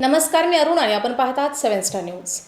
नमस्कार मी अरुण आणि आपण पाहत आहात सेव्हन स्टार न्यूज.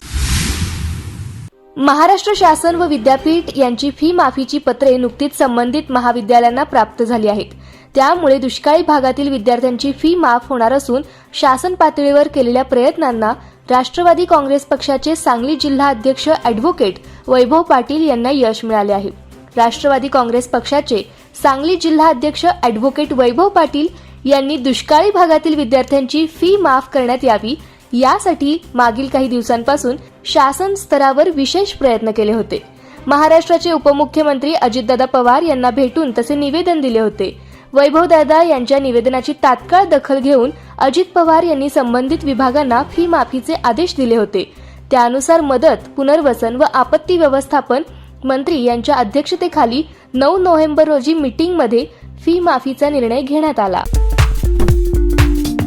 महाराष्ट्र शासन व विद्यापीठ यांची फी माफीची पत्रे नुकतीच संबंधित महाविद्यालयांना प्राप्त झाली आहेत. त्यामुळे दुष्काळी भागातील विद्यार्थ्यांची फी माफ होणार असून शासन पातळीवर केलेल्या प्रयत्नांना राष्ट्रवादी काँग्रेस पक्षाचे सांगली जिल्हा अध्यक्ष अॅडव्होकेट वैभव पाटील यांना यश मिळाले आहे. राष्ट्रवादी काँग्रेस पक्षाचे सांगली जिल्हा अध्यक्ष ॲडव्होकेट वैभव पाटील यांनी दुष्काळी भागातील विद्यार्थ्यांची फी माफ करण्यात यावी यासाठी मागील काही दिवसांपासून शासन स्तरावर विशेष प्रयत्न केले होते. महाराष्ट्राचे उपमुख्यमंत्री अजितदादा पवार यांना भेटून तसे निवेदन दिले होते. वैभवदादा यांच्या निवेदनाची तात्काळ दखल घेऊन अजित पवार यांनी संबंधित विभागांना फी माफीचे आदेश दिले होते. त्यानुसार मदत पुनर्वसन व आपत्ती व्यवस्थापन मंत्री यांच्या अध्यक्षतेखाली नऊ नोव्हेंबर रोजी मीटिंगमध्ये फी माफीचा निर्णय घेण्यात आला.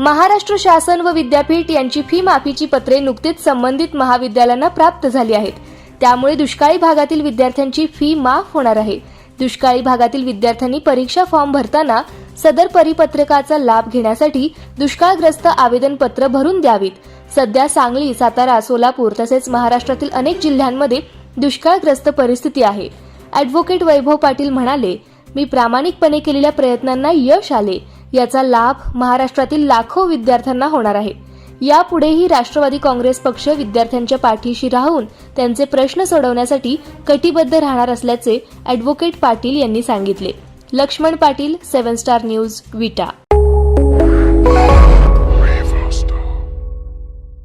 महाराष्ट्र शासन व विद्यापीठ यांची फी माफीची पत्रे नुकतीच संबंधित महाविद्यालयांना प्राप्त झाली आहेत. त्यामुळे दुष्काळी भागातील विद्यार्थ्यांची फी माफ होणार आहे. दुष्काळी भागातील विद्यार्थ्यांनी परीक्षा फॉर्म भरताना सदर परिपत्रकाचा लाभ घेण्यासाठी दुष्काळग्रस्त आवेदनपत्र भरून द्यावीत. सध्या सांगली सातारा सोलापूर तसेच महाराष्ट्रातील अनेक जिल्ह्यांमध्ये दुष्काळग्रस्त परिस्थिती आहे. ॲडव्होकेट वैभव पाटील म्हणाले मी प्रामाणिकपणे केलेल्या प्रयत्नांना यश आले. याचा लाभ महाराष्ट्रातील लाखो विद्यार्थ्यांना होणार आहे. यापुढेही राष्ट्रवादी काँग्रेस पक्ष विद्यार्थ्यांच्या पाठीशी राहून त्यांचे प्रश्न सोडवण्यासाठी कटिबद्ध राहणार असल्याचे अॅडव्होकेट पाटील यांनी सांगितले. Laxman Patil seven star news Vita.